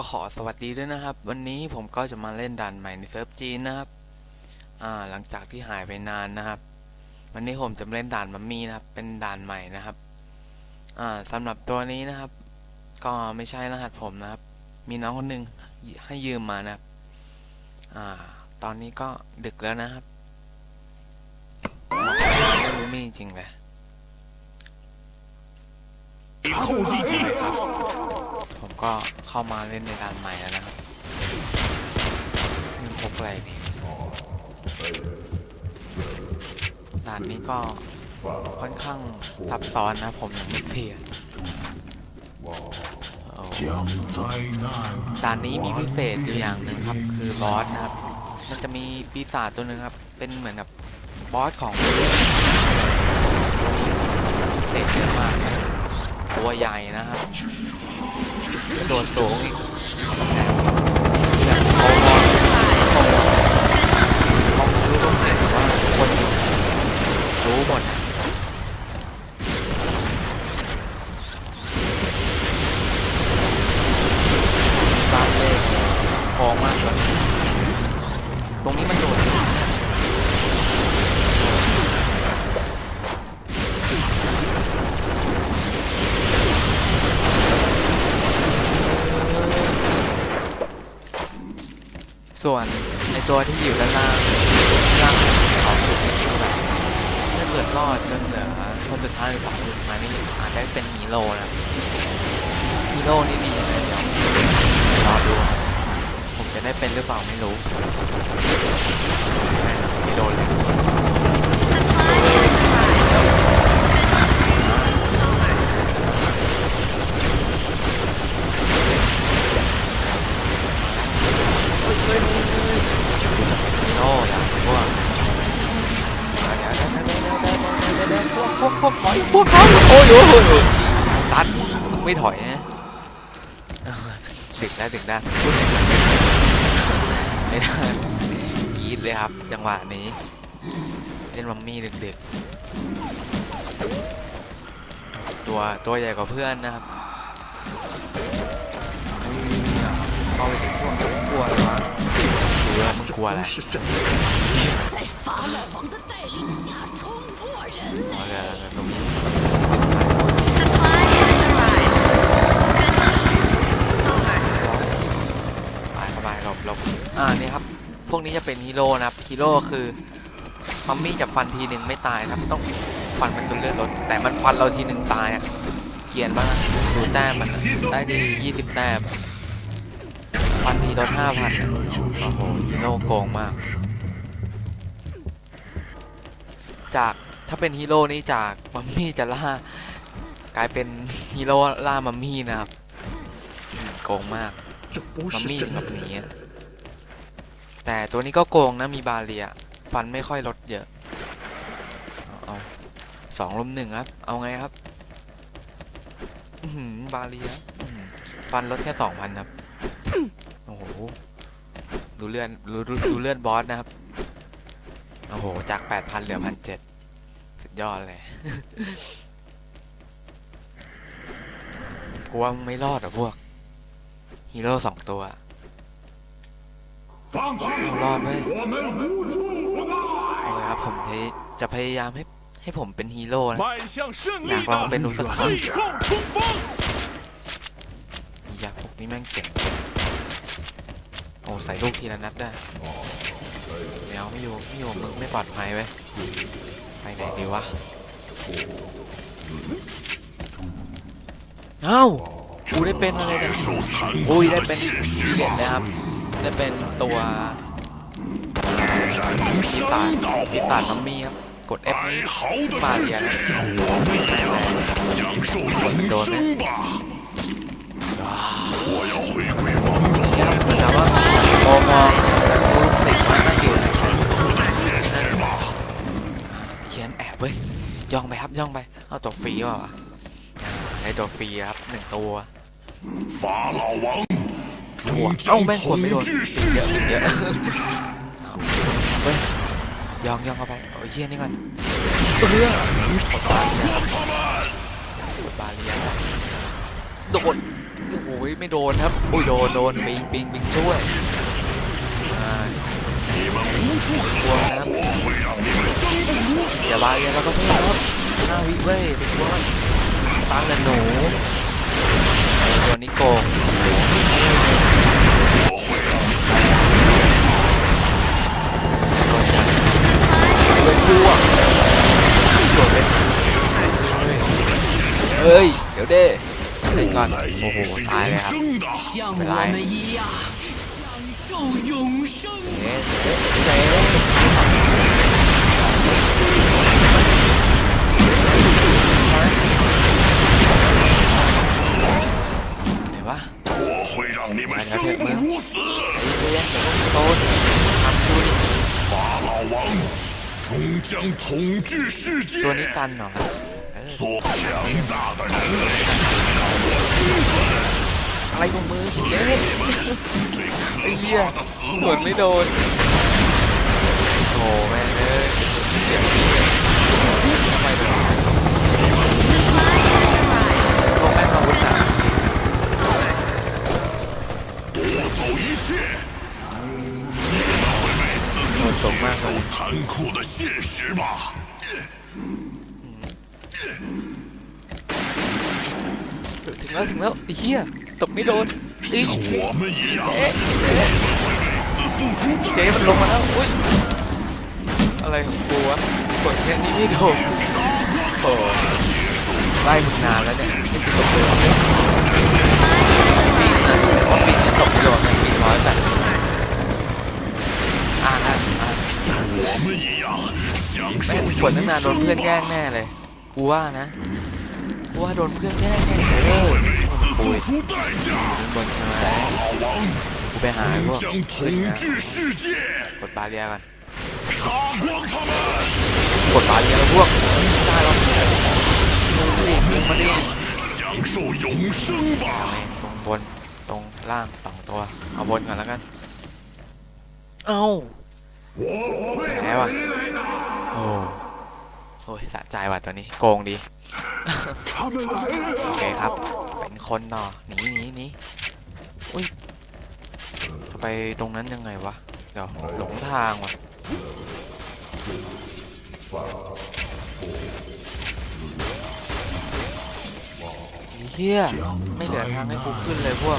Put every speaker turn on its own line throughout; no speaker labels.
ก็ขอสวัสดีด้วยนะครับ วันนี้ผมก็จะมาเล่นดันใหม่ในเซิร์ฟจีนนะครับอ่าหลังจากที่หายไปนานนะครับ วันนี้ผมจะเล่นดันมัมมี่นะครับ เป็นดันใหม่นะครับอ่าสำหรับตัวนี้นะครับ ก็ไม่ใช่รหัสผมนะครับ มีน้องคนหนึ่งให้ยืมมานะครับอ่าตอนนี้ก็ดึกแล้วนะครับไม่รู้ม่จริงเลย ผมก็เข้ามาเล่นในด่านใหม่แล้วนะครับยังพบอะไรนี่ด่านนี้ก็ค่อนข้างซับซ้อนนะผมยังไม่เทียด่านนี้มีพิเศษอย่อย่างหนึ่งครับ คือบอสนะครับ มันจะมีปีศาจตัวหนึ่งครับ เป็นเหมือนกับบอสของพิเศษเยอะมาก ตัวใหญ่นะครับ โดดสูงอีกแบบเขาบอสเขารู้ตรงไหนแต่ว่าคนอยู่รู้หมดอะบ้านเลขทองมากเลยตรงนี้มันโดดสูงส่วนใน ตัวที่อยู่ด้านล่างล่างของสุดนี่คือแบบถ้าเกิดรอดจนเหลือคนสุดท้ายหรือสองคนสุดท้ายนี่อาจได้เป็นฮีโร่นะฮีโร่นี่มีอะไรเดี๋ยวรอดูครับผมจะได้เป็นหรือเปล่าไม่รู้ไม่โดนเลย โน่อย่าพวกเดี๋ยพวกพวกพวกถอยพวกถอยโอ้ยโอ้ยโอ้ยตัดไม่ถอยนะดึกแล้วดึกแล้พูดถึงไม่ได้ยีดเลยครับ จังหวะนี้ เล่นมัมมี่ดึกๆ ตัวตัวใหญ่กว่าเพื่อนนะครับเข้าไปถึงพวกกลัวแล้ว กลัวายรอบๆอ่านี่ครับ พวกนี้จะเป็นฮีโร่นะครับฮีโร่คือมัมมี่จะฟันทีหนึ่งไม่ตายครับต้องฟันมันจนเลือดลดแต่มันฟันเราทีหนึ่งตายอะเกียนบ้างดูแต้มมันได้ดียี่สิแต้ม พันทีลดห้าพันโอ้โหฮีโร่โกงมาก จากถ้าเป็นฮีโร่นี่จากมัมมี่จะล่า กลายเป็นฮีโร่ล่ามัมมี่นะครับโกงมากมัมมี่แบบนี้แต่ตัวนี้ก็โกงนะมีบาเลีย ฟันไม่ค่อยลดเยอะสองลุมหนึ่งครับ เอาไงครับบาเลียฟันลดแค่สองพันครับ ดูเลื่อนดูดูเลื่อนบอสนะครับ โอ้โห จากแปดพันเหลือพันเจ็ดสุดยอดเลยกลัวไม่รอดอะพวก ฮีโร่สองตัวรอด
ไหม
เอาเลยครับผมจะพยายามให้ให้ผมเป็นฮีโร่นะอยากลองเป็นดูสักครั้งอยากพวกนี้แม่งเก่ง โอ้ใส่ลูกทีละนัดได้แมวไม่อยู่ไม่อยู่มึงไม่ปลอดภัยเว้ยไปไหนดีวะเอ้ากูได้เป็นอะไรเนี่อุ้ได้เป็นเหรียญนะครับได้เป็นตัวพิตาพิตาน้ำมีครับกด F ปาเดียนโดนไหม ออรูปติดมัน
ไม่ติ
เขียนแอบเว้ยย่องไปครับย่องไปเอาตัวฟรีว่ะได้ตัวฟรีครับหนึ่งตัว
ฟ้าเห
ล่าวั
งหัว
เอ้าแม่งขไม่โดนเยอะเยอะว้ยยองย่องเข้าไปโอ้ยเฮียนี่ก่อนเออบาเลีโดนโอ้ยไม่โดนครับโอ้ยโดนโดนปิงปิงปิงช่วย ควงครับอย่าบายอย่าบาก็ต้องรับห้าวิเว้ยไปควงตั้งินโหนูไอ้นิโกงโกงจังเป็นคู่อะเล็กเฮ้ย เดี๋ยวเด้เล่นก่อนโอ้โห ตายเลยครับ
ไม่ไร 到永生。
没吧？
我会让你们生不如死。法老王终将统治世界。做强大的人类，让我兴奋。
อะไรของมือสิเจ๊
最
ไอ้
可
เหี้ย
怕的死
สวน
亡。
ไม่โดน โอ้แม่งเอ้ยทำไมโดนโลกแม่งอาวุธหนัก
夺走一切，
โดนสูงมากเล
受
ย
残酷的现实吧。
ถึงแล้วถึงแล้วไอ้เหี้ย ตบไม่โดนอีเจ๊มันลงมาแล้วอุ้ยอะไรของกูวะกดแค่นี้ไม่โดนโอ้ไล่มึงนานแล้วเนี่ยไม่ติตกเลยว่าปีนจะตกโดนปีน้อยแต่อ่านะอ่าแม่กดตั้งนานโดนเพื่อนแกล้งแน่เลยกูว่านะกูว่าโดนเพื่อนแกล้งแน่เล
ย กูอีก
บนใช่ไหมกูไปหาพวกซึ่งนะกดบาเรียกันกดบาเแล้วพวกได้แล้วดูดิมึงมาดิตรงบนตรงล่างสองตัว เอาบนก่อนแล้วกัน เอาแพ้ว่ะโอ้โหสะใจว่ะตัวนี้ โกงดี โอเคครับ คนหนอหนีหนีหนีอุ้ยจะไปตรงนั้นยังไงวะ เดี๋ยวหลงทางว่ะเฮียไม่เหลือทางให้กูขึ้นเลยพวก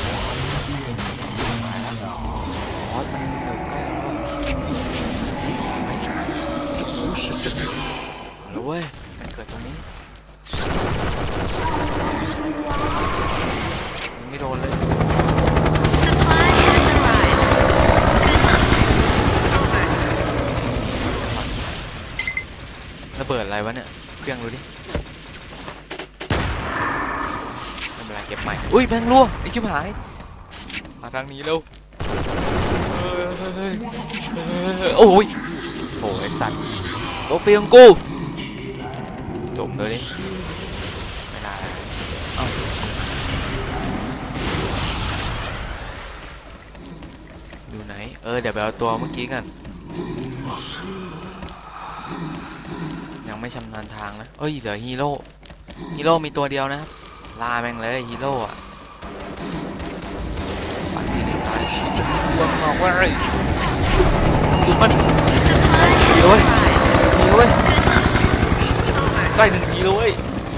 โดนเลย
Supply has arrived. Good luck. Over.
ระเบิดอะไรวะเนี่ยเครื่องดูดิไม่เป็นไรเก็บใหม่ อุ้ยแมงรั่วไอชิบหาย มาทางนี้เร็วเฮ้ยเฮ้ยเฮ้ยเฮ้ยโอ้ยโอ้ยไอสัตว์โตเปียงกูจบเลยดิ เออเดี๋ยวไปเอาตัวเมื่อกี้กัน ยังไม่ชำนาญทางนะ เอ้ยเหลือฮีโร่ ฮีโร่มีตัวเดียวนะครับลาแม่งเลยฮีโร่อะปัดที่นึ่ตายตัวข้างนอกว่าไรดูมัน
Supply has
Hiểu ơi.
arrived.
ฮีโร่เว้ย
Good luck. Over.
ใกล้หนึ่งฮีโร่เว้ย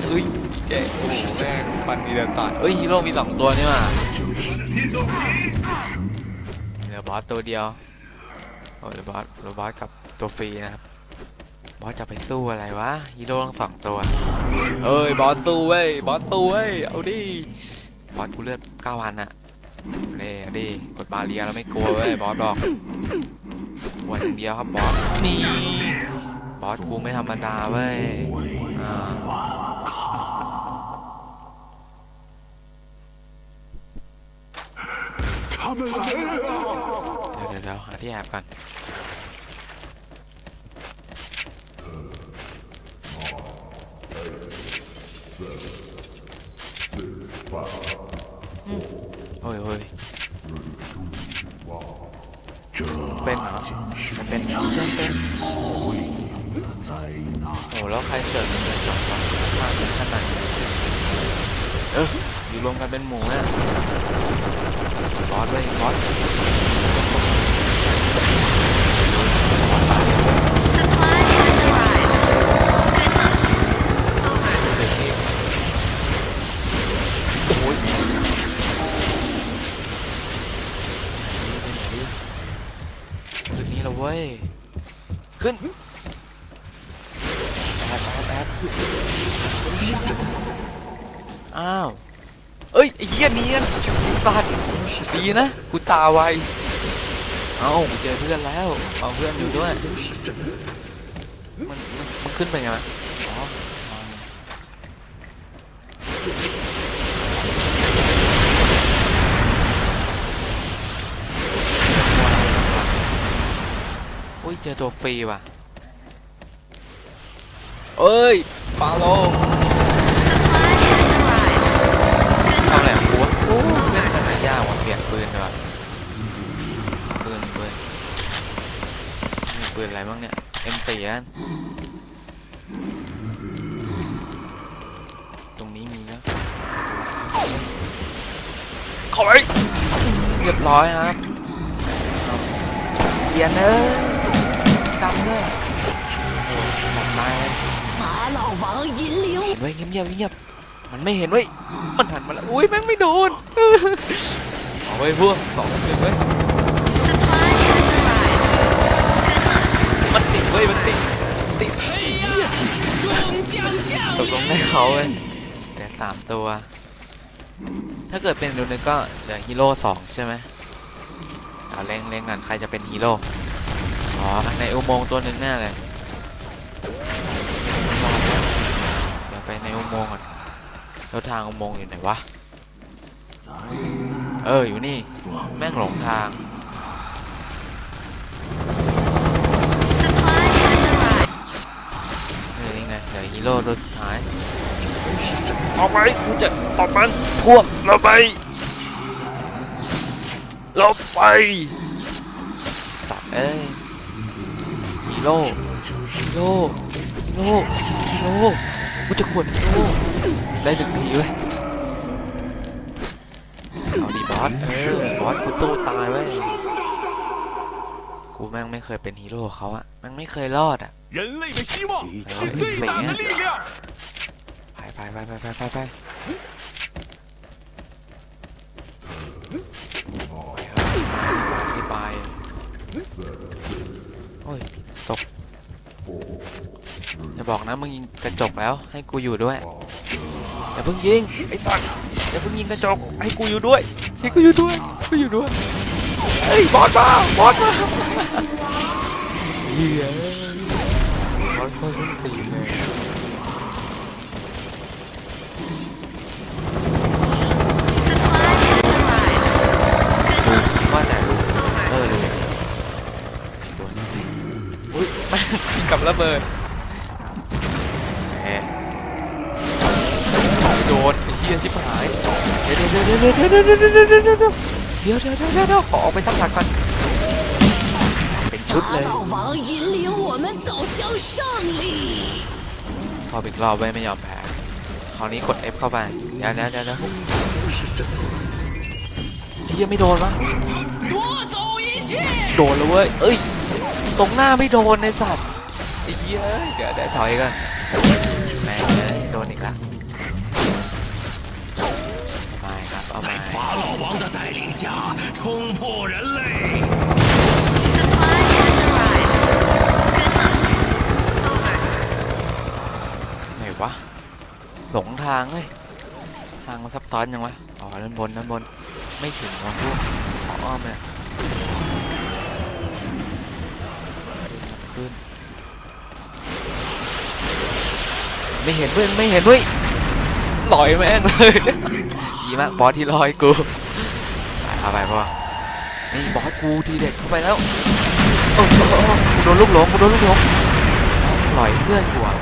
เอ้ยแกโอ้แม่งปันมีแต่ตายเอ้ยฮีโร่มีสองตัวนี่มา อสตัวเดียวโอ้ยบอสบอสกับตัวฟรีนะครับบอสจะไปสู้อะไรวะฮีโร่ทั้งสองตัวเอ้ยบอสตู้เว้ยบอสตู้เว้ยเอาดิบอสกูเลือดเก้าพันอะเน่ดิกดบาเรียเราไม่กลัวเว้ยบอสดอกกลัวอย่างเดียวครับบอสนี่บอสกูไม่ธรรมดาเว้ยทำ
อะไร
เดี๋ยวหาที่แอบกันอืมโอ้ยโอ้ยเป็นเหรอมันเป็นเหรอเป็นเป็นโอ้แล้วใครเสิร์ฟเงินจบวะมาถึงขนาดนี้เอออยู่รวมกันเป็นหมู่นะบอสเลยบอส กูตาไว เอ้ากูเจอเพื่อนแล้วเอาเพื่อนอยู่ด้วย มันมันมันขึ้นไปไงวะอ๋ออุ้ยเจอตัวฟรีว่ะเอ้ยฟาโล
Supply has arrived. Good
ทำอะไร
luck.
ของกูวะโอ้เล่นกันไหนยากว่ะเปลี่ยนปืนดีกว่าปืนปืนมี ปืนอะไรบ้างเนี่ย M4 อันตรงนี้มีนะขอยเรียบร้อยครับเยียนเอ้ยดำด้วยหมดมาเว้ยเงียบเงียบเงียบมันไม่เห็นเว้ย มันหันมาแล้ว อุ้ยแม่งไม่โดนเอาไว้พวกสองหนึ่งเว้ย เฮ้ยมันติดติดตกลงได้เขาเลยแต่สามตัว ถ้าเกิดเป็นดูนึงก็เหลือฮีโร่สองใช่ไหมเอาเล่งเล่งกันใครจะเป็นฮีโร่อ๋อในอุโมงค์ตัวหนึ่งแน่เลยไปในอุโมงค์แล้วทางอุโมงค์อยู่ไหนวะเอออยู่นี่ แม่งหลงทาง ออนี่ไงเดี๋ยวฮีโร่ตัวสุดท้ายออกไปกูจะตบมันพวกเราไปเราไปตัดเอ้ยฮีโร่ฮีโร่ฮีโร่ฮีโร่กูจะขวดฮีโร่ได้หนึ่งทีเว้ยเอาดีบอสเออบอสกูสู้ตายเว้ยกูแม่งไม่เคยเป็นฮีโร่เขาอะแม่งไม่เคยรอดอะ
人类的希望是最大的力量。
ไปไปไปไปไปไปไปที่ไปโอ้ยตกอย่าบอกนะมึงยิงกระจกแล้วให้กูอยู่ด้วยอย่าเพิ่งยิงไอ้สัตว์อย่าเพิ่งยิงกระจกให้กูอยู่ด้วยให้กูอยู่ด้วยกูอยู่ด้วยเฮ้ยบอสมาบอสมาเฮีย บอสเพิ่งตีเลยว่าแต่รู้
Over.
เออเลยตัวนี้ดิอุ้ยม่งยิงกับระเบิดแหมโดนไอ้เหี้ยชิบหายเดี๋ยวเดี๋ยวเดี๋ยวเดี๋ยวเดี๋ยวเดี๋ยวเดี๋ยวเดี๋ยวเดี๋ยวเดี๋ยวเดี๋ยวเดี๋ยวเดี๋ยวเดี๋ยวขอออกไปตั้งหลักก่อนเป็น ชุดเลย
法老王引领我们走向胜利。
พออีกรอบไว้ยไม่ยอมแพ้ คราวนี้กด F เข้าไป เดี๋ยวเดี๋ยวเดี๋ยวเดี๋ยวไอ้เหี้ยไม่โดนวะ
夺走一切！
โดนแล้วเว้ย เอ้ย ตรงหน้าไม่โดนในสัตว์ไอ้เหี้ยเอ้ยเดี๋ยวเดี๋ยวถอยก่อนแม่งเอ้ยโดนอีกแล้วไม่ครับ เอา
在
ไม่
法老王的带领下，冲破人类。
วะ หลงทางเว้ยทางมันซับซ้อนยังวะ อ๋อด้านบนด้านบน ไม่ถึงวะพวกขออ้อมเนี่ยขึ้น ไม่เห็นเว้ยไม่เห็นเว้ยลอยแม่งเลยดีมากบอสที่ลอยกูไปเอาไปพ่อนี่บอสกูทีเด็ดเข้าไปแล้วโอ้โหโดนลูกหลงโดนลูกหลงลอยเพื่อนกูอะ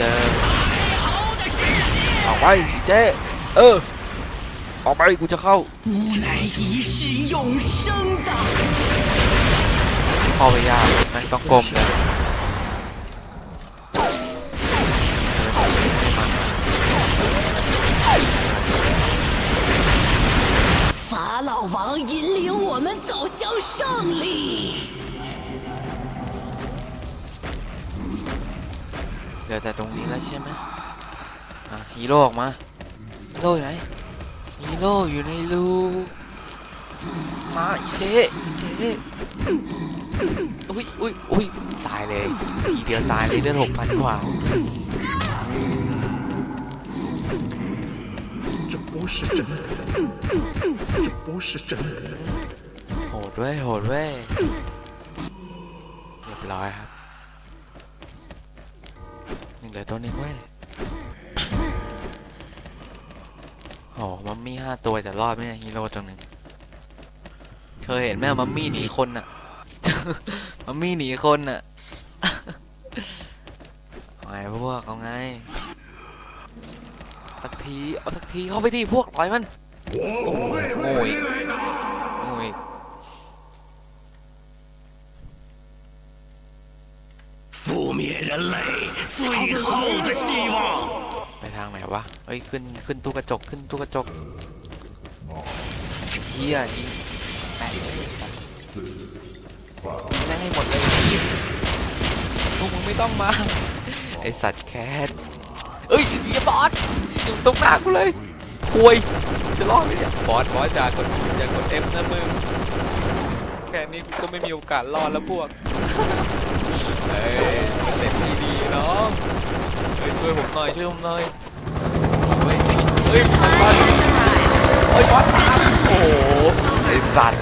จออกไปเจ๊เออออกไปกูจะเข้าเข้าไปยากไม่ต้องกลมเลย แต่ตรงนี้แล้วใช่ไหมอ่ะฮีโร่ออกมาฮีโร่อยู่ไหนฮีโร่อยู่ในรูมาอีเจ๊อีเจ๊อุ้ยอุ้ยอุ้ยตายเลยทีเดียวตายเลยเลือดหกพันกว่า
这不是真的，这不是真的。
โหดเว้ยโหดเว้ยเรียบร้อยครับยัง เหลือตัวนึงเว้ยโอ้มัมมี่ห้าตัวจะรอดไหมเนี่ยฮีโร่ตัวหนึ่งเคยเห็นไหมมัมมี่หนีคนน่ะมัมมี่หนีคนน่ะอาไงพวกเอาไงสักทีเอาสักทีเข้าไปดิพวกต่อยมันโอ้โหโง่อีกโง่อีก
覆灭人类最后的希望。
ไปทางไหนวะ เฮ้ย ขึ้น ขึ้นตู้กระจก ขึ้นตู้กระจกเฮียยิงแตกเลยแม่งให้หมดเลยพวกมึงไม่ต้องมา ไอสัตว์แคทเอ้ยเฮียบอสอยู่ตรงหน้ากูเลยคุยจะรอดไหมเนี่ยบอสบอสจากดอย่ากดเอฟนะมึง แค่นี้กูก็ไม่มีโอกาสรอดแล้วพวก เฮ้ยสเต็ป ดีน้องเฮ้ยช่วยผมหน่อยช่วยผมหน่อยเฮ้ยเฮ้ยบอสเฮ้ยบอสตามโอ้โหไอ้สัตว์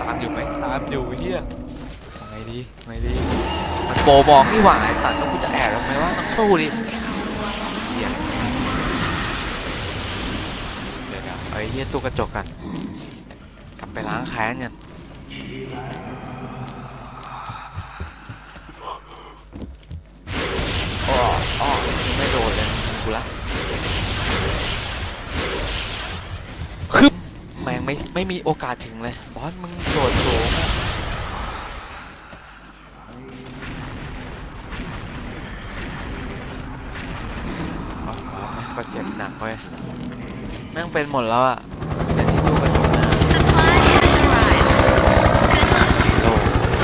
ตามอยู่ไหมตามอยู่เฮียเอาไงดีเอาไงดีมันโบมองนี่หว่าไอ้สัตว์แล้วกูจะแอบทำไมวะต้องสู้ดิเฮียเดี๋ยวๆเอาไอ้เฮียตู้กระจกกันกลับไปล้างแค้นกันอ้ออ้อไม่โดนเลย กูละคึบแม่งไม่ไม่มีโอกาสถึงเลยบอสมึงโดดสูงอะอ๋อแม่งก็เจ็บหนักเว้ยแม่งเป็นหมดแล้วอะเป็นที่ดูกันหมดนะ
Supply has arrived. Good luck.
โล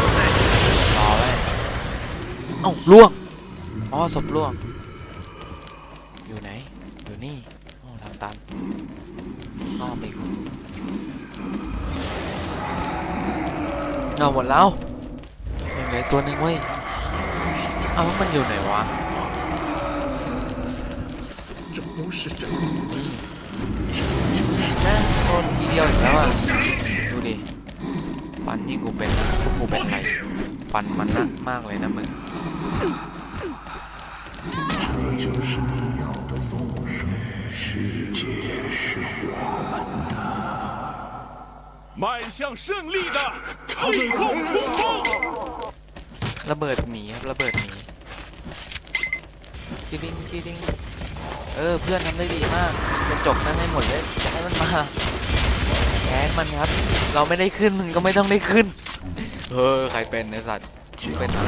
Over.
รอไว้เอ้าล่วงอ๋อศพล่วง อยู่ไหน อยู่นี่อ๋อทางตันอ้อมอีก เอาหมดแล้วยังเหลือตัวหนึ่งเว้ย เอาแล้วมันอยู่ไหนวะ
这不是真的，
แม่งโดนทีเดียวอีกแล้วอ่ะ ดูดิ ฟันยิ่งกูเป็นนะพวกกูเป็นไรฟันมันนักมากเลยนะมึง
就是你要的路上，世界是我们的，迈向胜利的 最后冲锋。
ระเบิดหมีครับระเบิดหมีกีดิงกีดิงเออเพื่อนทำได้ดีมากกระจกนั่นให้หมดเลยจะให้มันมาแค้นมันครับ เราไม่ได้ขึ้นมึงก็ไม่ต้องได้ขึ้น เออใครเป็นไอสัตว์เป็นอะไร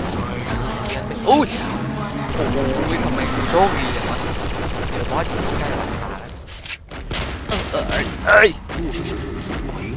เป็นอุ้ยโอ้โหทำไมกูโชคดีอย่างวะเดี๋ยวบอสอยู่ใกล้หลังตาแล้วเออเออเอ้ยเอ้ย
没事，